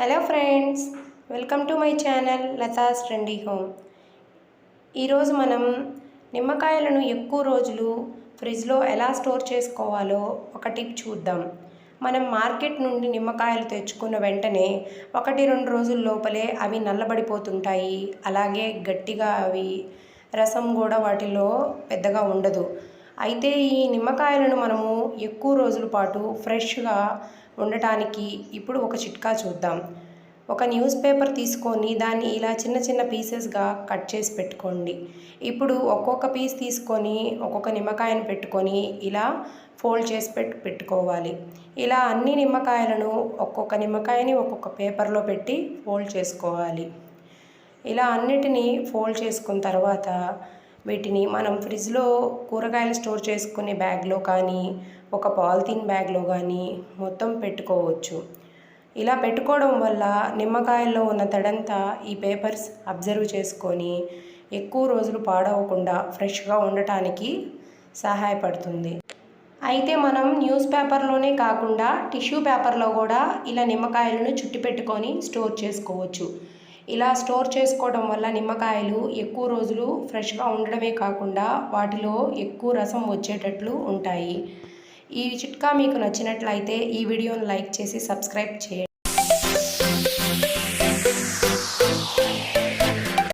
Hello friends welcome to my channel Latha's trendy home. ఈరోజు మనం నిమ్మకాయలను ఎక్కువ రోజులు ఫ్రిడ్జ్లో ఎలా స్టోర్ చేసుకోవాలో ఒక టిప్ చూద్దాం. మనం మార్కెట్ నుండి నిమ్మకాయలు తెచ్చుకున్న వెంటనే ఒకటి రెండు రోజుల లోపలే అవి నల్లబడిపోతుంటాయి. అలాగే గట్టిగా అవి రసం కూడా వాటిలో పెద్దగా ఉండదు. అయితే ఈ నిమ్మకాయలను మనము ఎక్కువ రోజుల పాటు ఫ్రెష్గా ఉండటానికి ఇప్పుడు ఒక చిట్కా చూద్దాం. ఒక న్యూస్ పేపర్ తీసుకొని దాన్ని ఇలా చిన్న చిన్న పీసెస్గా కట్ చేసి పెట్టుకోండి. ఇప్పుడు ఒక్కొక్క పీస్ తీసుకొని ఒక్కొక్క నిమ్మకాయను పెట్టుకొని ఇలా ఫోల్డ్ చేసి పెట్టు పెట్టుకోవాలి. ఇలా అన్ని నిమ్మకాయలను ఒక్కొక్క నిమ్మకాయని ఒక్కొక్క పేపర్లో పెట్టి ఫోల్డ్ చేసుకోవాలి. ఇలా అన్నిటినీ ఫోల్డ్ చేసుకున్న తర్వాత వీటిని మనం ఫ్రిడ్జ్లో కూరగాయలు స్టోర్ చేసుకునే బ్యాగ్లో కానీ ఒక పాలిథీన్ బ్యాగ్లో కానీ మొత్తం పెట్టుకోవచ్చు. ఇలా పెట్టుకోవడం వల్ల నిమ్మకాయల్లో ఉన్న తడంతా ఈ పేపర్స్ అబ్జర్వ్ చేసుకొని ఎక్కువ రోజులు పాడవకుండా ఫ్రెష్గా ఉండటానికి సహాయపడుతుంది. అయితే మనం న్యూస్ పేపర్లోనే కాకుండా టిష్యూ పేపర్లో కూడా ఇలా నిమ్మకాయలను చుట్టి పెట్టుకొని స్టోర్ చేసుకోవచ్చు. ఇలా స్టోర్ చేసుకోవడం వల్ల నిమ్మకాయలు ఎక్కువ రోజులు ఫ్రెష్గా ఉండడమే కాకుండా వాటిలో ఎక్కువ రసం వచ్చేటట్లు ఉంటాయి. ఈ చిట్కా మీకు నచ్చినట్లయితే ఈ వీడియోను లైక్ చేసి సబ్స్క్రైబ్ చేయండి.